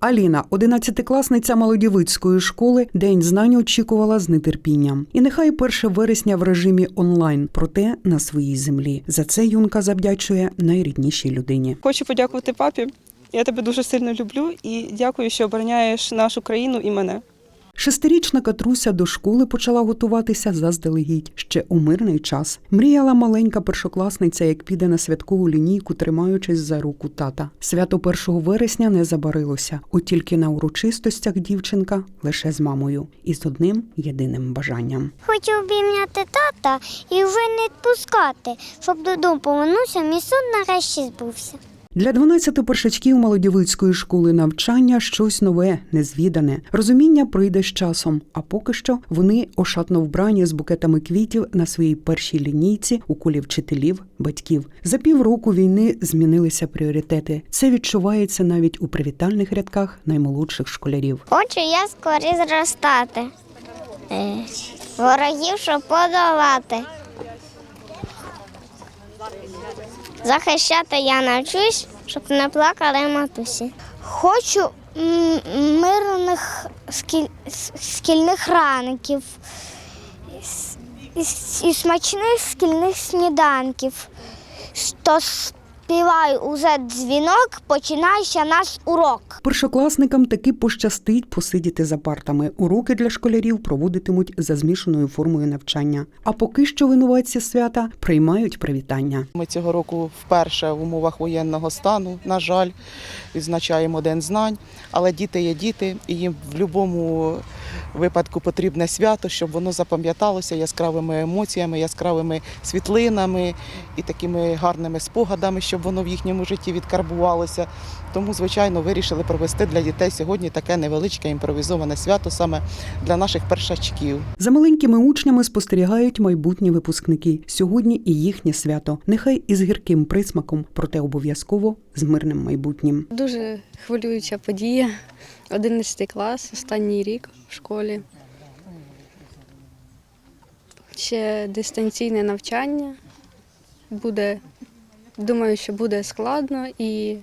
Аліна, одинадцятикласниця Молодівицької школи, день знань очікувала з нетерпінням. І нехай 1 вересня в режимі онлайн, проте на своїй землі. За це юнка завдячує найріднішій людині. Хочу подякувати папі. Я тебе дуже сильно люблю і дякую, що обороняєш нашу країну і мене. Шестирічна Катруся до школи почала готуватися заздалегідь ще у мирний час. Мріяла маленька першокласниця, як піде на святкову лінійку, тримаючись за руку тата. Свято 1 вересня не забарилося, от тільки на урочистостях дівчинка лише з мамою і з одним єдиним бажанням. Хочу обійняти тата і вже не відпускати, щоб додому повернувся, мій сон нарешті збувся. Для 12 першачків Молодівицької школи навчання щось нове, незвідане. Розуміння прийде з часом. А поки що вони ошатно вбрані з букетами квітів на своїй першій лінійці у колі вчителів, батьків. За півроку війни змінилися пріоритети. Це відчувається навіть у привітальних рядках наймолодших школярів. Хочу я скорі зростати. Е, ворогів, щоб подолати. Захищати я навчусь, щоб не плакали матусі. Хочу мирних с- шкільних ранків і, смачних шкільних сніданків. То співаю уже дзвінок, починається наш урок. Першокласникам таки пощастить посидіти за партами. Уроки для школярів проводитимуть за змішаною формою навчання. А поки що винуватці свята приймають привітання. Ми цього року вперше в умовах воєнного стану, на жаль, відзначаємо День знань, але діти є діти, і їм в будь-якому випадку потрібне свято, щоб воно запам'яталося яскравими емоціями, яскравими світлинами і такими гарними спогадами, щоб воно в їхньому житті відкарбувалося. Тому, звичайно, вирішили провести для дітей сьогодні таке невеличке імпровізоване свято саме для наших першачків. За маленькими учнями спостерігають майбутні випускники. Сьогодні і їхнє свято. Нехай із гірким присмаком, проте обов'язково з мирним майбутнім. Дуже хвилююча подія. 11 клас, останній рік в школі. Ще дистанційне навчання. Буде, думаю, що буде складно і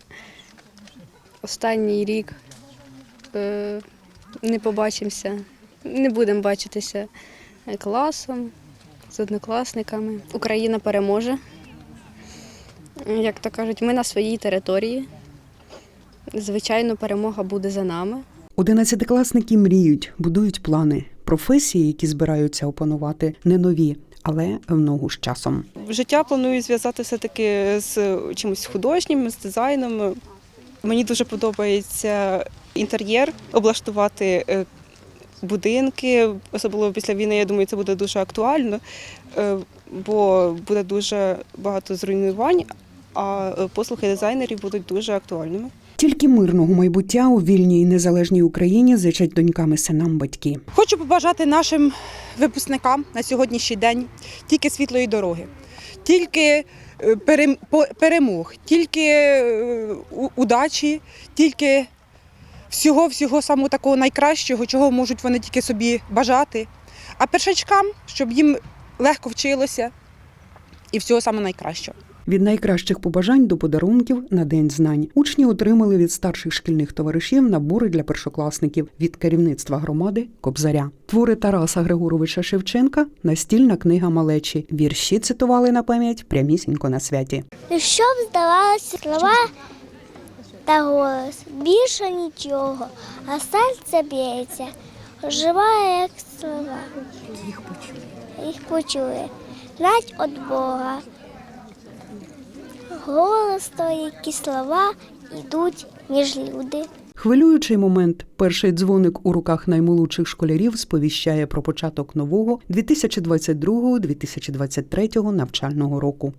останній рік е, не побачимося, не будемо бачитися класом, з однокласниками. Україна переможе. Як то кажуть, ми на своїй території. Звичайно, перемога буде за нами. Одинадцятикласники мріють, будують плани. Професії, які збираються опанувати, не нові, але в ногу з часом. Життя планую зв'язати все-таки з чимось художнім, з дизайном. Мені дуже подобається інтер'єр, облаштувати е, будинки, особливо після війни, я думаю, це буде дуже актуально, е, бо буде дуже багато зруйнувань, а е, послуги дизайнерів будуть дуже актуальними. Тільки мирного майбуття у вільній і незалежній Україні зичать доньками синам батьки. Хочу побажати нашим випускникам на сьогоднішній день тільки світлої дороги, тільки е, перемог, тільки е, удачі, тільки всього всього самого такого найкращого, чого можуть вони тільки собі бажати. А першачкам, щоб їм легко вчилося і всього самого найкращого. Від найкращих побажань до подарунків на день знань учні отримали від старших шкільних товаришів набори для першокласників від керівництва громади Кобзаря. Твори Тараса Григоровича Шевченка, настільна книга малечі. Вірші цитували на пам'ять прямісінько на святі. І щоб здавалося слова та голос, більше нічого, а серце б'ється, оживає, як слова. Їх почує. Їх почує. Знать від Бога. Голос той, які слова йдуть між люди. Хвилюючий момент. Перший дзвоник у руках наймолодших школярів сповіщає про початок нового 2022-2023 навчального року.